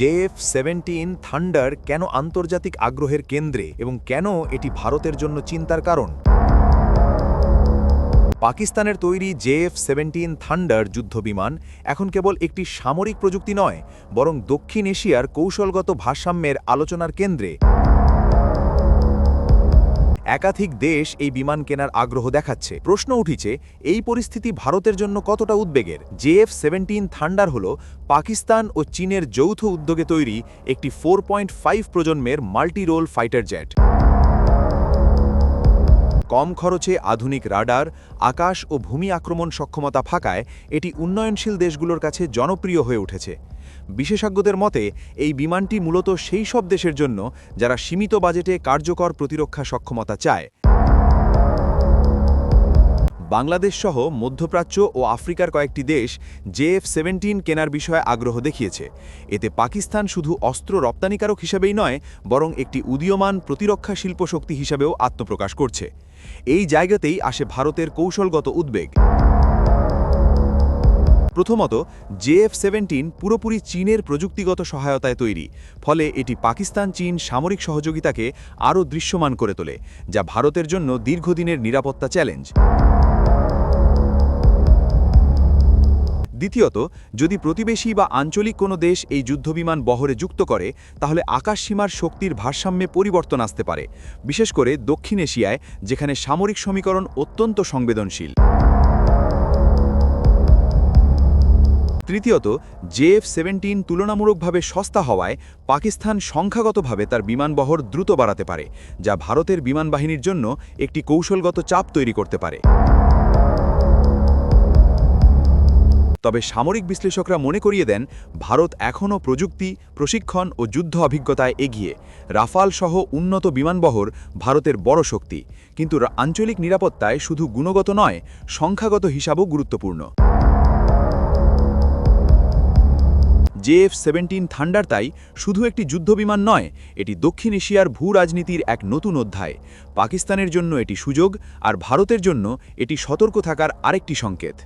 JF seventeen thunder কেন আন্তর্জাতিক আগ্রহের কেন্দ্রে এবং কেন এটি ভারতের জন্য চিন্তার কারণ? পাকিস্তানের তৈরি জেএফ সেভেন্টিন থান্ডার যুদ্ধবিমান এখন কেবল একটি সামরিক প্রযুক্তি নয়, বরং দক্ষিণ এশিয়ার কৌশলগত ভারসাম্যের আলোচনার কেন্দ্রে। একাধিক দেশ এই বিমান কেনার আগ্রহ দেখাচ্ছে। প্রশ্ন উঠিছে, এই পরিস্থিতি ভারতের জন্য কতটা উদ্বেগের? জেএফ সেভেন্টিন থান্ডার হল পাকিস্তান ও চীনের যৌথ উদ্যোগে তৈরি একটি ফোর পয়েন্ট ফাইভ প্রজন্মের মাল্টি রোল ফাইটার জেট। কম খরচে আধুনিক রাডার, আকাশ ও ভূমি আক্রমণ সক্ষমতা ফাঁকায় এটি উন্নয়নশীল দেশগুলোর কাছে জনপ্রিয় হয়ে উঠেছে। বিশেষজ্ঞদের মতে, এই বিমানটি মূলত সেই সব দেশের জন্য যারা সীমিত বাজেটে কার্যকর প্রতিরক্ষা সক্ষমতা চায়। বাংলাদেশ সহ মধ্যপ্রাচ্য ও আফ্রিকার কয়েকটি দেশ জেএফ সেভেন্টিন কেনার বিষয়ে আগ্রহ দেখিয়েছে। এতে পাকিস্তান শুধু অস্ত্র রপ্তানিকারক হিসেবেই নয়, বরং একটি উদীয়মান প্রতিরক্ষা শিল্প শক্তি হিসেবেও আত্মপ্রকাশ করছে। এই জায়গাতেই আসে ভারতের কৌশলগত উদ্বেগ। প্রথমত জেএফ সেভেন্টিন পুরোপুরি চীনের প্রযুক্তিগত সহায়তায় তৈরি, ফলে এটি পাকিস্তান চীন সামরিক সহযোগিতাকে আরও দৃশ্যমান করে তোলে, যা ভারতের জন্য দীর্ঘদিনের নিরাপত্তা চ্যালেঞ্জ। দ্বিতীয়ত, যদি প্রতিবেশী বা আঞ্চলিক কোনো দেশ এই যুদ্ধবিমান বহরে যুক্ত করে, তাহলে আকাশসীমার শক্তির ভারসাম্যে পরিবর্তন আসতে পারে, বিশেষ করে দক্ষিণ এশিয়ায়, যেখানে সামরিক সমীকরণ অত্যন্ত সংবেদনশীল। তৃতীয়ত জেএফ সেভেন্টিন তুলনামূলকভাবে সস্তা হওয়ায় পাকিস্তান সংখ্যাগতভাবে তার বিমানবহর দ্রুত বাড়াতে পারে, যা ভারতের বিমান বাহিনীর জন্য একটি কৌশলগত চাপ তৈরি করতে পারে। তবে সামরিক বিশ্লেষকরা মনে করিয়ে দেন, ভারত এখনও প্রযুক্তি, প্রশিক্ষণ ও যুদ্ধ অভিজ্ঞতায় এগিয়ে। রাফাল সহ উন্নত বিমানবহর ভারতের বড় শক্তি। কিন্তু আঞ্চলিক নিরাপত্তায় শুধু গুণগত নয়, সংখ্যাগত হিসাবও গুরুত্বপূর্ণ। জেএফ সেভেন্টিন থান্ডার তাই শুধু একটি যুদ্ধবিমান নয়, এটি দক্ষিণ এশিয়ার ভূ রাজনীতির এক নতুন অধ্যায়। পাকিস্তানের জন্য এটি সুযোগ, আর ভারতের জন্য এটি সতর্ক থাকার আরেকটি সংকেত।